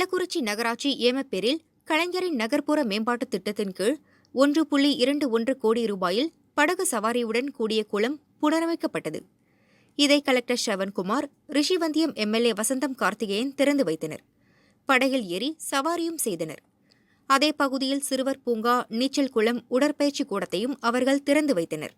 கள்ளக்குறிச்சி நகராட்சி ஏமப்பேரில் கலைஞரின் நகர்ப்புற மேம்பாட்டு திட்டத்தின் கீழ் ஒன்று புள்ளி இரண்டு ஒன்று கோடி ரூபாயில் படகு சவாரியுடன் கூடிய குளம் புனரமைக்கப்பட்டது. இதை கலெக்டர் ஷவன்குமார் ரிஷிவந்தியம் எம்எல்ஏ வசந்தம் கார்த்திகேயன் திறந்து வைத்தனர். படகில் ஏறி சவாரியும் செய்தனர். அதே பகுதியில் சிறுவர் பூங்கா நீச்சல் குளம் உடற்பயிற்சி கூடத்தையும் அவர்கள் திறந்து வைத்தனர்.